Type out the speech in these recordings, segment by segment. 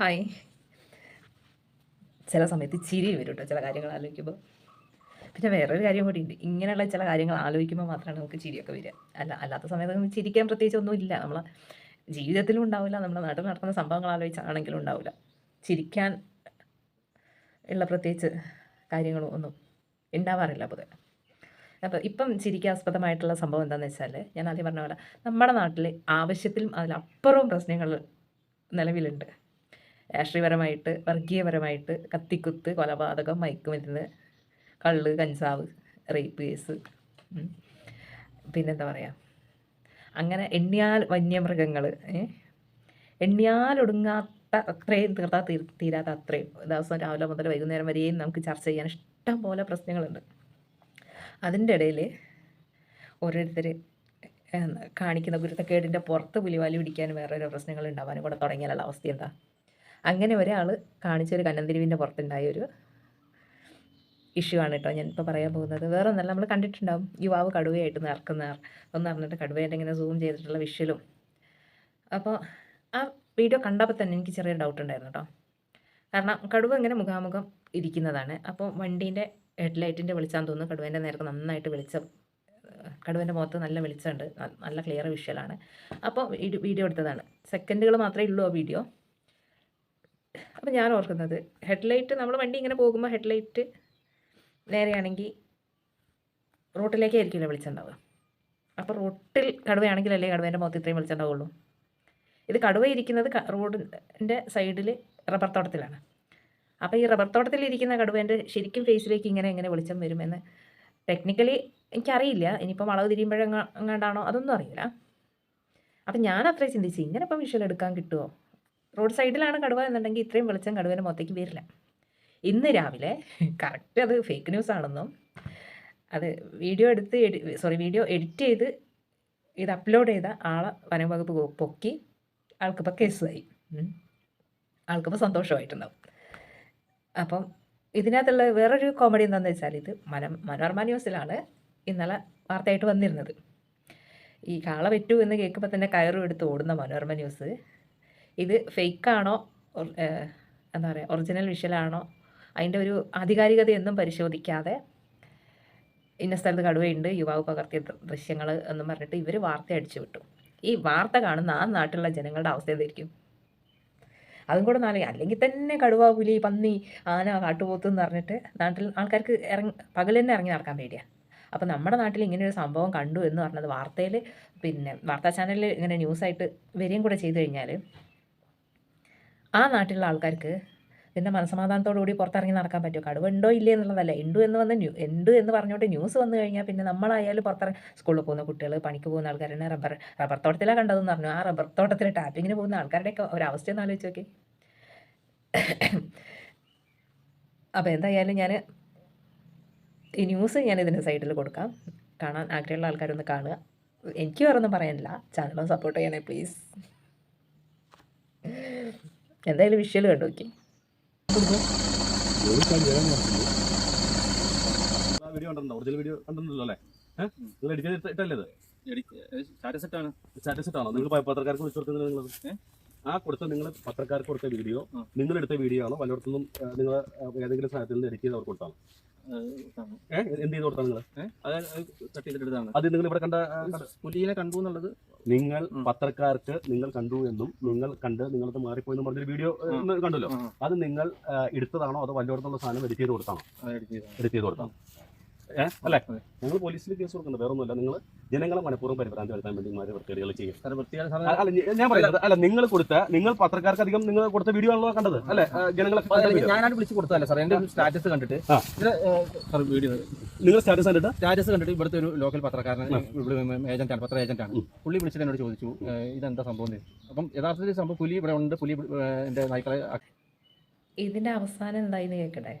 Hi ചില സമയത്ത് ചിരി വരും കേട്ടോ ചില കാര്യങ്ങൾ ആലോചിക്കുമ്പോൾ പിന്നെ വേറൊരു കാര്യം കൂടി ഉണ്ട്. ഇങ്ങനെയുള്ള ചില കാര്യങ്ങൾ ആലോചിക്കുമ്പോൾ മാത്രമാണ് നമുക്ക് ചിരിയൊക്കെ വരിക. അല്ല അല്ലാത്ത സമയത്ത് ചിരിക്കാൻ പ്രത്യേകിച്ച് ഒന്നുമില്ല. നമ്മളെ ജീവിതത്തിലും ഉണ്ടാവില്ല. നമ്മുടെ നാട്ടിൽ നടക്കുന്ന സംഭവങ്ങൾ ആലോചിച്ചാണെങ്കിലും ഉണ്ടാവില്ല. ചിരിക്കാൻ ഉള്ള പ്രത്യേകിച്ച് കാര്യങ്ങളും ഒന്നും ഉണ്ടാവാറില്ല പൊതുവെ. അപ്പോൾ ഇപ്പം ചിരിക്കാസ്പദമായിട്ടുള്ള സംഭവം എന്താണെന്ന് വെച്ചാൽ ഞാൻ ആദ്യം പറഞ്ഞ പോലെ നമ്മുടെ നാട്ടിൽ ആവശ്യത്തിലും അതിലപ്പുറവും പ്രശ്നങ്ങൾ നിലവിലുണ്ട്. രാഷ്ട്രീയപരമായിട്ട് വർഗീയപരമായിട്ട് കത്തിക്കുത്ത് കൊലപാതകം മയക്കുമരുന്ന് കള്ള് കഞ്ചാവ് റേപ്പ് കേസ് പിന്നെന്താ പറയുക അങ്ങനെ എണ്ണിയാൽ വന്യമൃഗങ്ങൾ എണ്ണിയാലൊടുങ്ങാത്ത അത്രയും തീർത്താൽ തീർ തീരാത്ത അത്രയും. ദിവസം രാവിലെ മുതൽ വൈകുന്നേരം വരെയും നമുക്ക് ചർച്ച ചെയ്യാൻ ഇഷ്ടം പോലെ പ്രശ്നങ്ങളുണ്ട്. അതിന്റെ ഇടയിൽ ഓരോരുത്തർ കാണിക്കുന്ന ഗുരുത്തക്കേടിന്റെ പുറത്ത് പുലിവാലി പിടിക്കാൻ വേറൊരു പ്രശ്നങ്ങൾ ഉണ്ടാവാനും കൂടെ തുടങ്ങിയാലുള്ള അവസ്ഥ എന്താ? അങ്ങനെ ഒരാൾ കാണിച്ചൊരു കന്നന്തിരിവിന്റെ പുറത്തുണ്ടായ ഒരു ഇഷ്യൂ ആണ് കേട്ടോ ഞാൻ ഇപ്പോൾ പറയാൻ പോകുന്നത്. വേറെ ഒന്നല്ല നമ്മൾ കണ്ടിട്ടുണ്ടാവും യുവാവ് കടുവയായിട്ട് നടക്കുന്ന ഒന്ന് പറഞ്ഞിട്ട് കടുവയായിട്ട് ഇങ്ങനെ സൂം ചെയ്തിട്ടുള്ള വിഷ്വലും. അപ്പോൾ ആ വീഡിയോ കണ്ടപ്പോൾ തന്നെ എനിക്ക് ചെറിയ ഡൗട്ട് ഉണ്ടായിരുന്നു കേട്ടോ. കാരണം കടുവ ഇങ്ങനെ മുഖാമുഖം ഇരിക്കുന്നതാണ്. അപ്പോൾ വണ്ടീന്റെ ഹെഡ്ലൈറ്റിന്റെ വെളിച്ചാന്ന് തോന്നുന്നു. കടുവേന്റെ നേരത്തെ നന്നായിട്ട് വെളിച്ചം കടുവേന്റെ മുഖത്ത് നല്ല വെളിച്ചമുണ്ട്. നല്ല ക്ലിയർ വിഷ്വലാണ് അപ്പോൾ വീഡിയോ എടുത്തതാണ്. സെക്കൻഡുകൾ മാത്രമേ ഉള്ളൂ ആ വീഡിയോ അപ്പോൾ ഞാൻ ഓർക്കുന്നത്. ഹെഡ്ലൈറ്റ് നമ്മൾ വണ്ടി ഇങ്ങനെ പോകുമ്പോൾ ഹെഡ്ലൈറ്റ് നേരെയാണെങ്കിൽ റോട്ടിലേക്ക് ആയിരിക്കില്ല വെളിച്ചമുണ്ടാവുക അപ്പോൾ റോട്ടിൽ കടുവയാണെങ്കിലല്ലേ കടുവേന്റെ മുഖത്ത് ഇത്രയും വിളിച്ചിട്ടുണ്ടാവുള്ളൂ ഇത് കടുവ ഇരിക്കുന്നത് റോഡിന്റെ സൈഡിൽ റബ്ബർ തോട്ടത്തിലാണ്. അപ്പോൾ ഈ റബ്ബർ തോട്ടത്തിൽ ഇരിക്കുന്ന കടുവേന്റെ ശരിക്കും ഫേസിലേക്ക് ഇങ്ങനെ എങ്ങനെ വിളിച്ചം വരുമെന്ന് ടെക്നിക്കലി എനിക്കറിയില്ല. ഇനിയിപ്പോൾ വളവ് തിരിയുമ്പോഴെങ്ങാണ്ടാണോ അതൊന്നും അറിയില്ല. അപ്പം ഞാൻ അത്രേ ചിന്തിച്ചു ഇങ്ങനെ ഇപ്പം വിഷ്വൽ എടുക്കാൻ കിട്ടുമോ റോഡ് സൈഡിലാണ് കടുവ എന്നുണ്ടെങ്കിൽ ഇത്രയും വെളിച്ചം കടുവേന്റെ മുഖത്തേക്ക് വരില്ല. ഇന്ന് രാവിലെ കറക്റ്റ് അത് ഫേക്ക് ന്യൂസ് ആണെന്നും അത് വീഡിയോ എടുത്ത് സോറി വീഡിയോ എഡിറ്റ് ചെയ്ത് ഇത് അപ്ലോഡ് ചെയ്ത ആളെ വനം വകുപ്പ് പൊക്കി ആൾക്കിപ്പോൾ കേസായി. ആൾക്കിപ്പോൾ സന്തോഷമായിട്ടുണ്ടാവും. അപ്പം ഇതിനകത്തുള്ള വേറൊരു കോമഡി എന്താണെന്ന് വെച്ചാൽ ഇത് മന മനോരമ ന്യൂസിലാണ് ഇന്നലെ വാർത്തയായിട്ട് വന്നിരുന്നത്. ഈ കാള വെറ്റു എന്ന് കേൾക്കുമ്പോൾ തന്നെ കയറും എടുത്ത് ഓടുന്ന മനോരമ ന്യൂസ്. ഇത് ഫേക്കാണോ? എന്താ പറയുക ഒറിജിനൽ വിഷ്വലാണോ? അതിന്റെ ഒരു ആധികാരികതയൊന്നും പരിശോധിക്കാതെ ഇന്ന സ്ഥലത്ത് കടുവയുണ്ട് യുവാവ് പകർത്തിയ ദൃശ്യങ്ങൾ എന്നും പറഞ്ഞിട്ട് ഇവർ വാർത്ത അടിച്ചു വിട്ടു. ഈ വാർത്ത കാണുന്ന ആ നാട്ടിലുള്ള ജനങ്ങളുടെ അവസ്ഥ എന്തായിരിക്കും? അതും കൂടെ നാളെ അല്ലെങ്കിൽ തന്നെ കടുവ പുലി പന്നി ആന കാട്ടുപോത്ത് എന്ന് പറഞ്ഞിട്ട് നാട്ടിൽ ആൾക്കാർക്ക് ഇറങ്ങി പകൽ തന്നെ ഇറങ്ങി നടക്കാൻ പേടിയാണ് അപ്പോൾ നമ്മുടെ നാട്ടിൽ ഇങ്ങനെ ഒരു സംഭവം കണ്ടു എന്ന് പറഞ്ഞത് വാർത്തയിൽ പിന്നെ വാർത്താ ചാനലിൽ ഇങ്ങനെ ന്യൂസായിട്ട് വരികയും കൂടെ ചെയ്തു കഴിഞ്ഞാൽ ആ നാട്ടിലുള്ള ആൾക്കാർക്ക് പിന്നെ മനസ്സമാധാനത്തോടുകൂടി പുറത്തിറങ്ങി നടക്കാൻ പറ്റുമോ? കടുവ ഉണ്ടോ ഇല്ലേ എന്നുള്ളതല്ല. ഉണ്ട് എന്ന് വന്ന് ന്യൂ ഉണ്ട് എന്ന് പറഞ്ഞുകൊണ്ട് ന്യൂസ് വന്നു കഴിഞ്ഞാൽ പിന്നെ നമ്മളായാലും പുറത്തിറങ്ങി സ്കൂളിൽ പോകുന്ന കുട്ടികൾ പണിക്ക് പോകുന്ന ആൾക്കാരാണ് റബ്ബർ റബ്ബർ തോട്ടത്തിലാണ് കണ്ടതെന്ന് പറഞ്ഞു. ആ റബ്ബർ തോട്ടത്തിൽ ടാപ്പിങ്ങിന് പോകുന്ന ആൾക്കാരുടെയൊക്കെ ഒരവസ്ഥ ഒന്ന് ആലോചിച്ച് നോക്കി. അപ്പോൾ എന്തായാലും ഞാൻ ഈ ന്യൂസ് ഞാൻ ഇതിന്റെ സൈഡിൽ കൊടുക്കാം. കാണാൻ ആഗ്രഹമുള്ള ആൾക്കാരൊന്ന് കാണുക. എനിക്ക് വേറെ ഒന്നും പറയാനില്ല ചാനലും സപ്പോർട്ട് ചെയ്യണേ പ്ലീസ്. എന്തായാലും വിഷ്വൽ കണ്ടു നോക്കി വീഡിയോ ഒറിജിനൽ വീഡിയോ കണ്ടിട്ടുണ്ടല്ലോ അല്ലേ? ഏഹ് നിങ്ങൾ എഡിറ്റ് ചെയ്ത് ഇട്ടല്ലേ സ്റ്റാറ്റസ് ഇട്ടാണ് സ്റ്റാറ്റസ് ഇട്ടാണോ നിങ്ങൾ പത്രക്കാർക്ക് വിളിച്ചു കൊടുക്കുന്നത് നിങ്ങൾ? ആ കൊടുത്ത നിങ്ങൾ പത്രക്കാർക്ക് കൊടുത്ത വീഡിയോ നിങ്ങളെടുത്ത വീഡിയോ ആണോ? പലയിടത്തുനിന്നും നിങ്ങൾ ഏതെങ്കിലും സാധനത്തിൽ നിന്ന് എഡിറ്റ് ചെയ്ത് അവർക്ക് കൊടുത്താണോ? എന്ത് ചെയ്ത് നിങ്ങൾ കട്ട് അത് നിങ്ങൾ ഇവിടെ കണ്ട പുലിയെ കണ്ടു എന്നുള്ളത് നിങ്ങൾ. പത്രക്കാർക്ക് നിങ്ങൾ കണ്ടു എന്നും നിങ്ങൾ കണ്ട് നിങ്ങളത് മാറിപ്പോയി എന്നും പറഞ്ഞൊരു വീഡിയോ കണ്ടല്ലോ. അത് നിങ്ങൾ എടുത്തതാണോ അതോ വല്ലോടത്തുള്ള സാധനം എഡിറ്റ് ചെയ്ത് കൊടുത്താണോ. എഡിറ്റ് ചെയ്ത് കൊടുത്താണോ? അല്ലേ. ഞങ്ങൾ പോലീസിൽ കേസ് കൊടുക്കുന്നത് വേറെ ഒന്നുമില്ല നിങ്ങൾ ജനങ്ങളെ മനഃപൂർവം പരിഭ്രാന്തി വരുത്താൻ വേണ്ടി മാറി വൃത്തികേടുകൾ ചെയ്യും. അല്ല ഞാൻ പറയുന്നത് അല്ല. നിങ്ങൾ കൊടുത്ത നിങ്ങൾ പത്രക്കാർക്ക് അധികം നിങ്ങൾ കൊടുത്ത വീഡിയോ ആണല്ലോ കണ്ടത്. അല്ലെ? ജനങ്ങളെ അല്ല, ഞാനാണ് വിളിച്ചു കൊടുത്തതല്ല സാർ എന്റെ സ്റ്റാറ്റസ് കണ്ടിട്ട്. സാർ വീഡിയോ നിങ്ങൾ സ്റ്റാറ്റസ് കണ്ടിട്ട്? സ്റ്റാറ്റസ് കണ്ടിട്ട് ഇവിടുത്തെ ഒരു ലോക്കൽ പത്രക്കാരൻ ഇവിടെ ഏജന്റാണ് ആണ് പത്ര ഏജന്റാണ് ആണ്. പുള്ളി വിളിച്ചിട്ട് എന്നോട് ചോദിച്ചു ഇതെന്താ സംഭവം അപ്പം യഥാർത്ഥത്തിൽ സംഭവം പുലി ഇവിടെ ഉണ്ട്. പുലി എന്റെ നായ്ക്കളെ ഇതിന്റെ ഇതിന്റെ അവസാനം എന്തായിന്ന് കേൾക്കട്ടെ?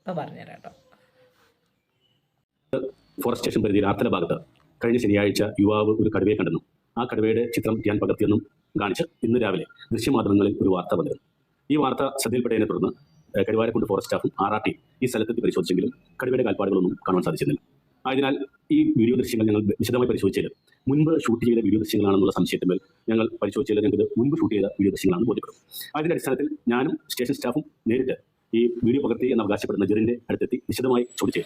ഇപ്പൊ പറഞ്ഞുതരാം കേട്ടോ. ഫോറസ്റ്റ് സ്റ്റേഷൻ പരിധിയിൽ ആർത്തല ഭാഗത്ത് കഴിഞ്ഞ ശനിയാഴ്ച യുവാവ് ഒരു കടുവയെ കണ്ടെന്നും ആ കടുവയുടെ ചിത്രം ഞാൻ പകർത്തിയെന്നും കാണിച്ച് ഇന്ന് രാവിലെ ദൃശ്യമാധ്യമങ്ങളിൽ ഒരു വാർത്ത വന്നിരുന്നു ഈ വാർത്ത ശ്രദ്ധയിൽപ്പെട്ടതിനെ തുടർന്ന് കരുവാരക്കുണ്ട് ഫോറസ്റ്റ് സ്റ്റാഫും ആർ ആർ ടി ഈ സ്ഥലത്തെത്തി പരിശോധിച്ചെങ്കിലും കടുവയുടെ കാൽപ്പാടുകളൊന്നും കാണാൻ സാധിച്ചിരുന്നില്ല. ആയതിനാൽ ഈ വീഡിയോ ദൃശ്യങ്ങൾ ഞങ്ങൾ വിശദമായി പരിശോധിച്ചത് മുൻപ് ഷൂട്ട് ചെയ്ത വീഡിയോ ദൃശ്യങ്ങളാണെന്നുള്ള സംശയത്തിൽ ഞങ്ങൾ പരിശോധിച്ചത് ഞങ്ങൾക്ക് മുൻപ് ഷൂട്ട് ചെയ്ത വീഡിയോ ദൃശ്യങ്ങളാണെന്ന് ബോധ്യപ്പെടും. അതിന്റെ അടിസ്ഥാനത്തിൽ ഞാനും സ്റ്റേഷൻ സ്റ്റാഫും നേരിട്ട് ഈ വീഡിയോ പകർത്തി എന്ന് അവകാശപ്പെടുന്ന ജെറിന്റെ അടുത്തെത്തി വിശദമായി ചോദിച്ചു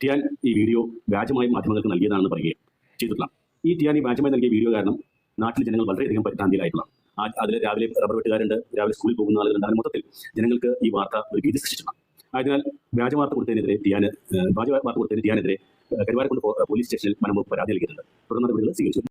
ടിയാൻ ഈ വീഡിയോ വ്യാജമായി മാധ്യമങ്ങൾക്ക് നൽകിയതാണെന്ന് പറയുകയും ചെയ്തിട്ടുള്ള ഈ ടിയാൻ ഈ വ്യാജമായി നൽകിയ വീഡിയോ കാരണം നാട്ടിലെ ജനങ്ങൾ വളരെയധികം പരിഭ്രാന്തിയിലായിട്ടുള്ള അതിൽ രാവിലെ റബ്ബർ വെട്ടുകാരുണ്ട് രാവിലെ സ്കൂളിൽ പോകുന്ന ആളുകളുണ്ട് അങ്ങനെ മൊത്തത്തിൽ ജനങ്ങൾക്ക് ഈ വാർത്ത ഒരു ഭീതി സൃഷ്ടിച്ചിട്ടുണ്ട് ആയതിനാൽ വ്യാജ വാർത്ത കൊടുത്തതിനെതിരെ ഏഹ്, വ്യാജ വാർത്ത കൊടുത്തതിന് ടിയാനെതിരെ കരുവാരക്കുണ്ട് പോലീസ് സ്റ്റേഷനിൽ മനമുഖ പരാതി നൽകിയിട്ടുണ്ട്. തുടർന്ന് നടപടികൾ സ്വീകരിച്ചു.